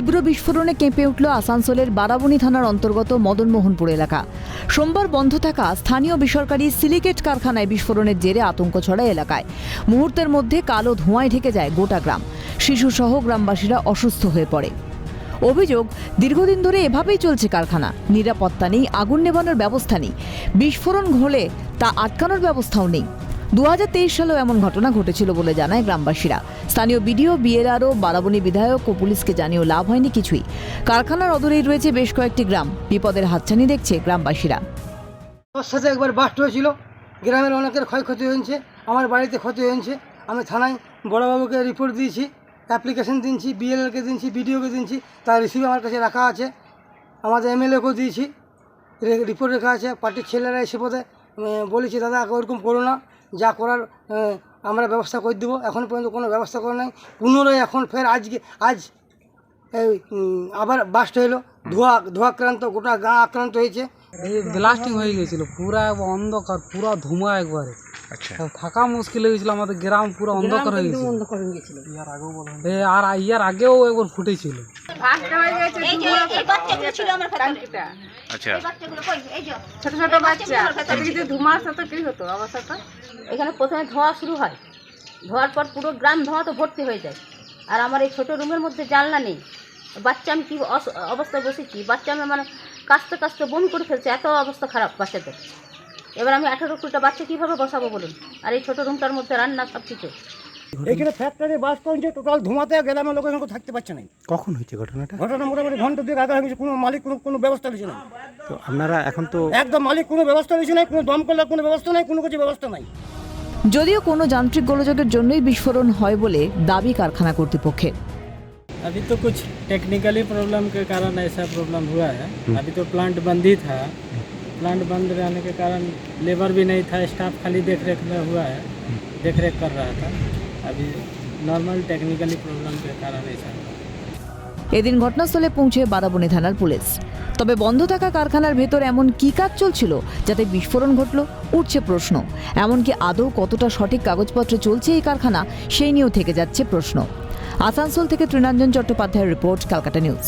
তীব্র বিস্ফোরণে কেঁপে উঠল আসানসোলের বারাবণী থানার অন্তর্গত মদনমোহনপুর এলাকা। সোমবার বন্ধ থাকা স্থানীয় বেসরকারি সিলিকেট কারখানায় বিস্ফোরণের জেরে আতঙ্ক ছড়ায় এলাকায়। মুহূর্তের মধ্যে কালো ধোঁয়ায় ঢেকে যায় গোটা গ্রাম। শিশুসহ গ্রামবাসীরা অসুস্থ হয়ে পড়ে। অভিযোগ, দীর্ঘদিন ধরে এভাবেই চলছে কারখানা। নিরাপত্তা নেই, আগুন নেভানোর ব্যবস্থা নেই। বিস্ফোরণ হলে তা আটকানোর ব্যবস্থাও নেই। দু হাজার তেইশ সালেও এমন ঘটনা ঘটেছিল বলে জানায় গ্রামবাসীরা। স্থানীয় বিডিও, বিএলআরও, বারাবণী বিধায়ক ও পুলিশকে জানিয়েও লাভ হয়নি কিছুই। কারখানার অদূরেই রয়েছে বেশ কয়েকটি গ্রাম। বিপদের হাতছানি দেখছে গ্রামবাসীরা। সাথে একবার বাস্ট হয়েছিল গ্রামের অনেকের ক্ষয়ক্ষতি হয়েছে, আমার বাড়িতে ক্ষতি হয়েছে। আমি থানায় বড়বাবুকে রিপোর্ট দিয়েছি অ্যাপ্লিকেশন দিয়েছি বিএলএলকে দিয়েছি, বিডিওকে দিয়েছি, তার রিসিভ আমার কাছে রাখা আছে। আমাদের এমএলএকেও দিয়েছি রিপোর্ট রাখা আছে। পার্টির ছেলেরা এসে পথে বলেছি, দাদা, ওরকম করো না। যা করার আমরা ব্যবস্থা করে দেবো। এখন পর্যন্ত কোনো ব্যবস্থা করে নাই। পুনরায় এখন ফের আজকে আজ এই আবার বাস্ট হলো। ধোয়া ধোয়াক্রান্ত গোটা গা আক্রান্ত হয়েছে। এই ব্লাস্টিং হয়ে গেছিল। পুরা অন্ধকার পুরা ধুমা একবারে। আচ্ছা। থাকা মুশকিল হয়ে গেছিল। আমাদের গ্রাম পুরো অন্ধকার হয়ে গেছিল। এ, আর ইয়ার আগেও একবার ফুটেছিল। আমার আচ্ছা। এই বাচ্চাগুলো কই? এই যে। ছোট ছোট বাচ্চা। তাহলে যদি আসতো তো কি হতো? অবস্থাটা এখানে প্রথমে ধোঁয়া শুরু হয়। ধোয়ার পর পুরো গ্রাম ধোঁয়া তো ভর্তি হয়ে যায়। আর আমার এই ছোট রুমের মধ্যে জানলা নেই। বাচ্চা আমি কি অবস্থায় বসেছি বাচ্চা আমি মানে কাস্তে কাস্তে বমি করে ফেলছে। এত অবস্থা খারাপ বাচ্চাদের। এবার আমি আঠারো কুড়িটা বাচ্চা কীভাবে বসাবো বলুন? আর এই ছোট রুমটার মধ্যে রান্না সব কিছু এখানে ফ্যাক্টরি বাস পয়েন্টে টোটাল ধোঁয়াতে গ্রামের লোক এখানে থাকতে পারছে না কখন হয়েছে ঘটনাটা ঘটনা মোটামুটি ঘন্টা দুয়েক আগে হয়ে গেছে কোনো মালিক কোনো কোনো ব্যবস্থা নিচ্ছে না তো আপনারা এখন তো একদম মালিক কোনো ব্যবস্থা নিচ্ছে না কোনো দমকলের কোনো ব্যবস্থা নাই কোনো কিছু ব্যবস্থা নাই যদিও কোনো যান্ত্রিক গোলযোগের জন্যই বিস্ফোরণ হয় বলে দাবি কারখানা কর্তৃপক্ষের अभी तो कुछ टेक्निकली प्रॉब्लम के कारण ऐसा प्रॉब्लम हुआ है अभी तो प्लांट बंद ही था प्लांट बंद रहने के कारण लेबर भी नहीं था स्टाफ खाली देख रेख में हुआ है देख रेख कर रहा था अभी नॉर्मल टेक्निकली प्रॉब्लम के कारण ऐसा हुआ এদিন ঘটনাস্থলে পৌঁছে বারাবণী থানার পুলিশ তবে বন্ধ থাকা কারখানার ভেতর এমন কী কাজ চলছিল যাতে বিস্ফোরণ ঘটল উঠছে প্রশ্ন এমনকি আদৌ কতটা সঠিক কাগজপত্র চলছে এই কারখানা সেই নিয়েও থেকে যাচ্ছে প্রশ্ন আসানসোল থেকে তৃণাঞ্জন চট্টোপাধ্যায়ের রিপোর্ট ক্যালকাটা নিউজ